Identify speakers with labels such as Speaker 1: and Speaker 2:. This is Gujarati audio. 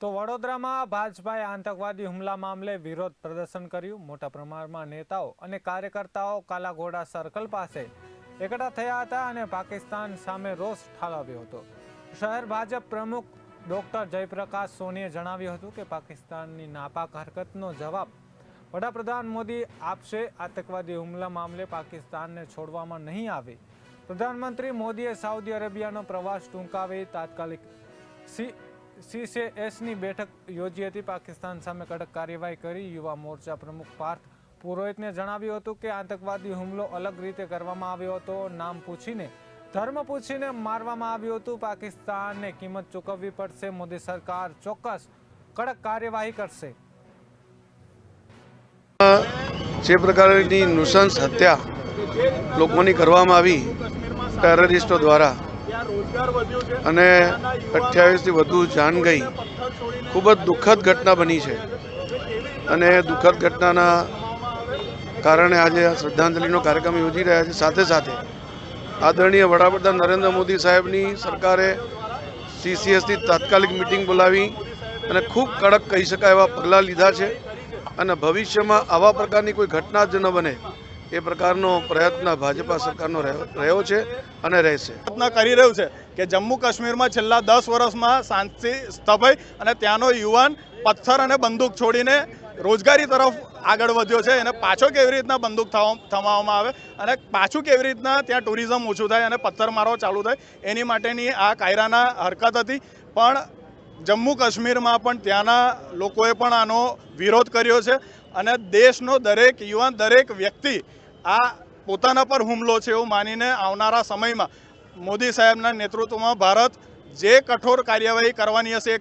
Speaker 1: તો વડોદરામાં ભાજપાએ આતંકવાદી હુમલા મામલે વિરોધ પ્રદર્શન કર્યું. મોટા પ્રમાણમાં નેતાઓ અને કાર્યકર્તાઓ કાલાઘોડા સર્કલ પાસે એકઠા થયા હતા અને પાકિસ્તાન સામે રોષ ઠાલવ્યો હતો. શહેર ભાજપ પ્રમુખ ડોક્ટર જયપ્રકાશ સોનીએ જણાવ્યું હતું કે પાકિસ્તાનની નાપાક હરકતનો જવાબ વડાપ્રધાન મોદી આપશે. આતંકવાદી હુમલા મામલે પાકિસ્તાનને છોડવામાં નહીં આવે. પ્રધાનમંત્રી મોદીએ સાઉદી અરેબિયાનો પ્રવાસ ટૂંકાવી તાત્કાલિક સી સીસીએસની બેઠક યોજી હતી. પાકિસ્તાન સામે કડક કાર્યવાહી કરી. યુવા મોરચા પ્રમુખ પાર્થ પુરોહિતને જણાવ્યું હતું કે આતંકવાદી હુમલો અલગ રીતે કરવામાં આવ્યો હતો. નામ પૂછીને, ધર્મ પૂછીને મારવામાં આવ્યું હતું. પાકિસ્તાનને કિંમત ચૂકવવી પડશે. મોદી સરકાર ચોક્કસ કડક કાર્યવાહી કરશે.
Speaker 2: જે પ્રકારની નુસંસ હત્યા લોકોની કરવામાં આવી ટેરરિસ્ટો દ્વારા અને અઠ્યાવીસથી વધુ જાન ગઈ. ખૂબ જ દુઃખદ ઘટના બની છે. અને દુઃખદ ઘટનાના કારણે આજે આ શ્રદ્ધાંજલિનો કાર્યક્રમ યોજી રહ્યા છે. સાથે સાથે આદરણીય વડાપ્રધાન નરેન્દ્ર મોદી સાહેબની સરકારે સીસીએસની તાત્કાલિક મિટિંગ બોલાવી અને ખૂબ કડક કહી શકાય એવા પગલાં લીધા છે. અને ભવિષ્યમાં આવા પ્રકારની કોઈ ઘટના જ ન બને. એ પ્રકારનો પ્રયત્ન ભાજપા સરકારનો રહ્યો છે અને રહેશે.
Speaker 3: પ્રયત્ન કરી રહ્યું છે કે જમ્મુ કાશ્મીરમાં છેલ્લા દસ વર્ષમાં શાંતિ સ્થપાઈ અને ત્યાંનો યુવાન પથ્થર અને બંદૂક છોડીને રોજગારી તરફ આગળ વધ્યો છે. એને પાછો કેવી રીતના બંદૂક થવામાં આવે અને પાછું કેવી રીતના ત્યાં ટુરિઝમ ઓછું થાય અને પથ્થરમારો ચાલુ થાય એની માટેની આ કાયરાના હરકત હતી. પણ જમ્મુ કાશ્મીરમાં પણ ત્યાંના લોકોએ પણ આનો વિરોધ કર્યો છે અને દેશનો દરેક યુવાન, દરેક વ્યક્તિ આ પોતાના પર હુમલો છે એવું માનીને આવનારા સમયમાં મોદી સાહેબના નેતૃત્વમાં ભારત જે કઠોર કાર્યવાહી કરવાની હશે